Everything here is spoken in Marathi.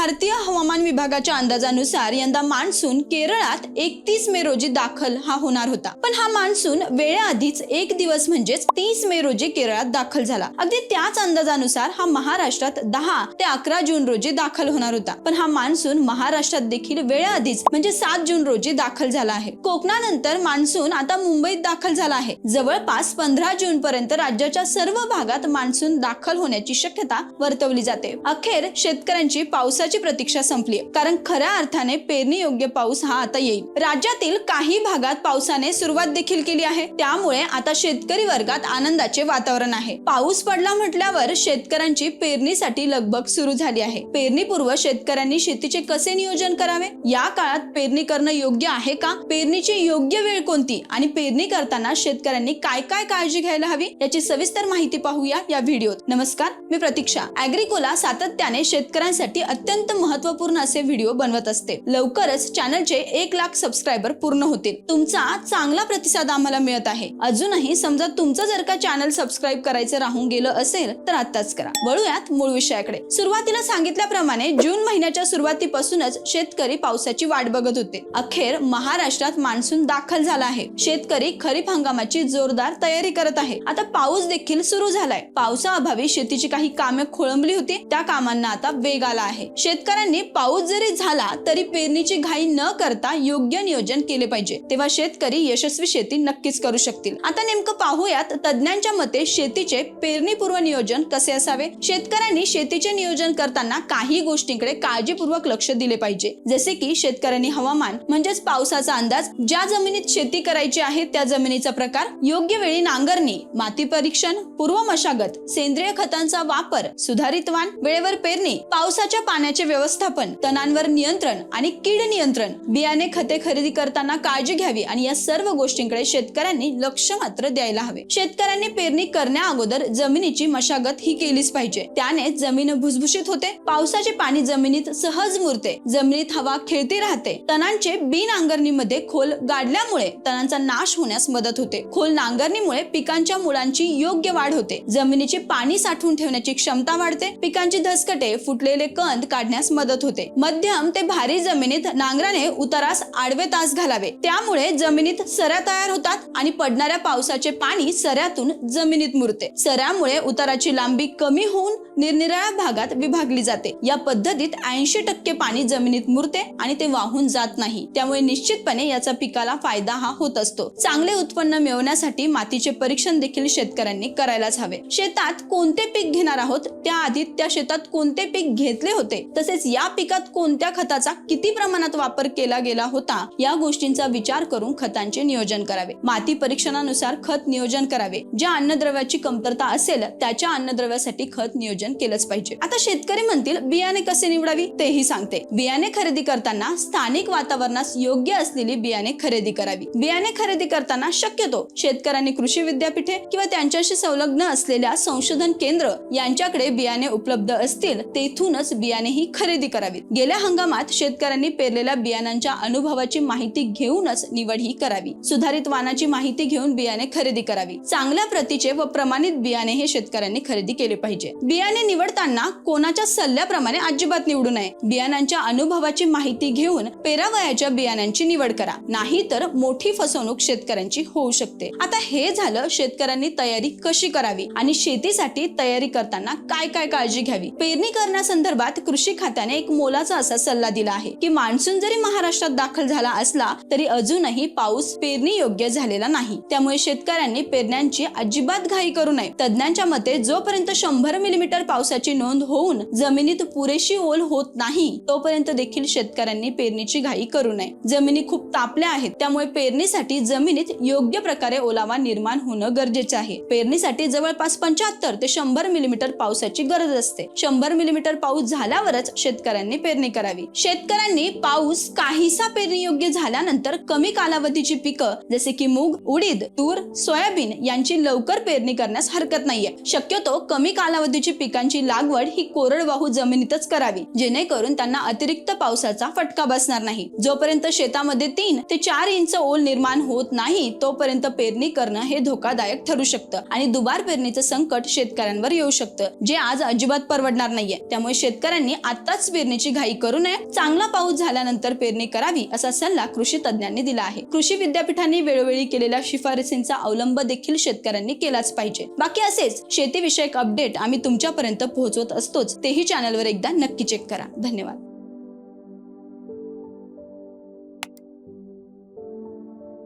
भारतीय हवामान विभागाच्या अंदाजानुसार यंदा मान्सून केरळात एकतीस मे रोजी दाखल हा होणार होता. पण हा मान्सून वेळेआधीच एक दिवस म्हणजेच तीस मे रोजी केरळात दाखल झाला. अगदी त्याच अंदाजानुसार हा महाराष्ट्रात दहा ते अकरा जून रोजी दाखल होणार होता. पण हा मान्सून महाराष्ट्रात देखील वेळेआधीच म्हणजे सात जून रोजी दाखल झाला आहे. कोकणानंतर मान्सून आता मुंबईत दाखल झाला आहे. जवळपास पंधरा जून पर्यंत राज्याच्या सर्व भागात मान्सून दाखल होण्याची शक्यता वर्तवली जाते. अखेर शेतकऱ्यांची पावसाची प्रतीक्षा संपली. कारण खऱ्या अर्थाने पेरणी योग्य पाऊस हा आता येईल. राज्यातील काही भागात पावसाने सुरुवात देखील केली आहे. त्यामुळे आता शेतकरी वर्गात आनंदाचे वातावरण आहे. पाऊस पडला म्हटल्यावर शेतकऱ्यांची पेरणीसाठी लगबग सुरू झाली आहे. पेरणीपूर्व शेतकऱ्यांनी शेतीचे कसे नियोजन करावे? या काळात पेरणी करणं योग्य आहे का? पेरणीची योग्य वेळ कोणती? आणि पेरणी करताना शेतकऱ्यांनी काय काय काळजी घ्यायला हवी? याची सविस्तर माहिती पाहूया या व्हिडिओत. नमस्कार मी प्रतीक्षा. अॅग्रिकोला सातत्याने शेतकऱ्यांसाठी अत्यंत महत्त्वपूर्ण असे व्हिडिओ बनवत असते. लवकरच चॅनलचे एक लाख सबस्क्रायबर पूर्ण होतील. तुमचा चांगला प्रतिसाद आम्हाला मिळत आहे. अजूनही समजा तुमचं जर का चॅनल सबस्क्राईब करायचं राहून गेलं असेल तर आताच करा. वळूयात मूळ विषयाकडे. सुरुवातीला सांगितल्याप्रमाणे जून महिन्याच्या सुरुवातीपासूनच शेतकरी पावसाची वाट बघत होते. अखेर महाराष्ट्रात मान्सून दाखल झाला आहे. शेतकरी खरीप हंगामाची जोरदार तयारी करत आहे. आता पाऊस देखील सुरू झालाय. पावसाअभावी शेतीची काही कामे खोळंबली होती. त्या कामांना आता वेग आला आहे. शेतकऱ्यांनी पाऊस जरी झाला तरी पेरणीची घाई न करता योग्य नियोजन केले पाहिजे. तेव्हा शेतकरी यशस्वी शेती नक्कीच करू शकतील. आता नेमकं पाहूयात तज्ज्ञांच्या मते शेतीचे पेरणीपूर्व नियोजन कसे असावे? शेतकऱ्यांनी शेतीचे नियोजन करताना काही गोष्टींकडे काळजीपूर्वक लक्ष दिले पाहिजे. जसे की शेतकऱ्यांनी हवामान म्हणजेच पावसाचा अंदाज ज्या जमिनीत शेती करायची आहे त्या जमिनीचा प्रकार योग्य वेळी नांगरणी माती परीक्षण पूर्व मशागत सेंद्रिय खतांचा वापर सुधारित वाण वेळेवर पेरणी पावसाच्या पाण्याची व्यवस्थापन तणांवर नियंत्रण आणि कीड नियंत्रण बियाणे खते खरेदी करताना काळजी घ्यावी आणि या सर्व गोष्टींकडे शेतकऱ्यांनी लक्ष मात्र द्यायला हवे. शेतकऱ्यांनी पेरणी करण्या अगोदर जमिनीची मशागत ही केलीच पाहिजे. त्याने जमीन भुसभुशीत होते पावसाचे पाणी जमिनीत सहज मुरते जमिनीत हवा खेळती राहते. तणांचे बी नांगरणीमध्ये खोल गाडल्यामुळे तणांचा नाश होण्यास मदत होते. खोल नांगरणीमुळे पिकांच्या मुळांची योग्य वाढ होते. जमिनीची पाणी साठवून ठेवण्याची क्षमता वाढते. पिकांची धसकटे फुटलेले कंद काढण्यास मदत होते. मध्यम ते भारी जमिनीत नांगराने उतारास आडवे तास घालावे. त्यामुळे जमिनीत सऱ्या तयार होतात आणि पडणाऱ्या पावसाचे पाणी सऱ्यातून जमिनीत मुरते. सऱ्यामुळे उताराची लांबी कमी होऊन निरनिराळ्या भागात विभागली जाते. या पद्धतीत ऐंशी टक्के पाणी जमिनीत मुरते आणि ते वाहून जात नाही. त्यामुळे निश्चितपणे याचा पिकाला फायदा हा होत असतो. चांगले उत्पन्न मिळवण्यासाठी मातीचे परीक्षण देखील शेतकऱ्यांनी करायलाच हवे. शेतात कोणते पीक घेणार आहोत? त्याआधी त्या शेतात कोणते पीक घेतले होते? तसेच या पिकात कोणत्या खताचा किती प्रमाणात वापर केला गेला होता या गोष्टींचा विचार करून खतांचे नियोजन करावे. माती परीक्षणानुसार खत नियोजन करावे. ज्या अन्नद्रव्याची कमतरता असेल त्याच्या अन्नद्रव्यासाठी खत नियोजन केलंच पाहिजे. आता शेतकरी म्हणतील बियाणे कसे निवडावी? तेही सांगते. बियाणे खरेदी करताना स्थानिक वातावरणास योग्य असलेली बियाणे खरेदी करावी. बियाणे खरेदी करताना शक्यतो शेतकऱ्यांनी कृषी विद्यापीठे किंवा त्यांच्याशी संलग्न असलेल्या संशोधन केंद्र यांच्याकडे बियाणे उपलब्ध असतील तेथूनच बियाणे ही खरेदी करावी गेल्या हंगामात शेतकऱ्यांनी पेरलेल्या बियाणांच्या अनुभवाची माहिती घेऊनच निवड ही करावी. सुधारित वाणाची माहिती घेऊन बियाणे खरेदी करावी. चांगल्या प्रतीचे व प्रमाणित बियाणे हे शेतकऱ्यांनी खरेदी केले पाहिजे. बियाणे निवडताना कोणाच्या सल्ल्याप्रमाणे अजिबात निवडू नये. बियाणांच्या अनुभवाची माहिती घेऊन पेरावयाच्या बियाण्यांची निवड करा. नाही तर मोठी फसवणूक शेतकऱ्यांची होऊ शकते. आता हे झालं शेतकऱ्यांनी तयारी कशी करावी आणि शेतीसाठी तयारी करताना काय काय काळजी घ्यावी? पेरणी करण्यासंदर्भात कृषी खात्याने एक मोलाचा असा सल्ला दिला आहे की मान्सून जरी महाराष्ट्रात दाखल झाला असला तरी अजूनही पाऊस पेरणी योग्य झालेला नाही. त्यामुळे शेतकऱ्यांनी पेरण्यांची अजिबात घाई करू नये. तज्ज्ञांच्या मते जोपर्यंत शंभर मिलीमीटर पावसाची नोंद होऊन जमिनीत पुरेशी ओल होत नाही तोपर्यंत देखील शेतकऱ्यांनी पेरणीची घाई करू नये. जमिनी खूप तापल्या आहेत त्यामुळे पेरणीसाठी जमिनीत योग्य प्रकारे ओलावा निर्माण होणं गरजेचं आहे. पेरणीसाठी जवळपास पंच्याहत्तर ते शंभर मिलीमीटर पावसाची गरज असते. शंभर मिलीमीटर पाऊस झाल्यावरच शेतकऱ्यांनी पेरणी करावी. शेतकऱ्यांनी पाऊस काहीसा पेरणी योग्य झाल्यानंतर कमी कालावधीची पिकं जसे की मूग उडीद तूर सोयाबीन यांची लवकर पेरणी करण्यास हरकत नाहीये. शक्यतो कमी कालावधीची पिकांची लागवड ही कोरडवाहू जमिनीतच करावी जेणेकरून त्यांना अतिरिक्त पावसाचा फटका बसणार नाही. जोपर्यंत शेतामध्ये तीन ते चार इंच ओल निर्माण होत नाही तोपर्यंत पेरणी करणं हे धोकादायक ठरू शकतं आणि दुबार पेरणीचं संकट शेतकऱ्यांवर येऊ शकतं जे आज अजिबात परवडणार नाहीये. त्यामुळे शेतकऱ्यांनी आताच पेरणीची घाई करू नये. चांगला पाऊस झाल्यानंतर पेरणी करावी असा सल्ला कृषी तज्ज्ञांनी दिला आहे. कृषी विद्यापीठांनी वेळोवेळी केलेल्या शिफारसींचा अवलंब देखील शेतकऱ्यांनी केलाच पाहिजे. बाकी असेच शेतीविषयक अपडेट आम्ही तुमच्यापर्यंत पोहोचवत असतोच. तेही चॅनलवर एकदा नक्की चेक करा. धन्यवाद.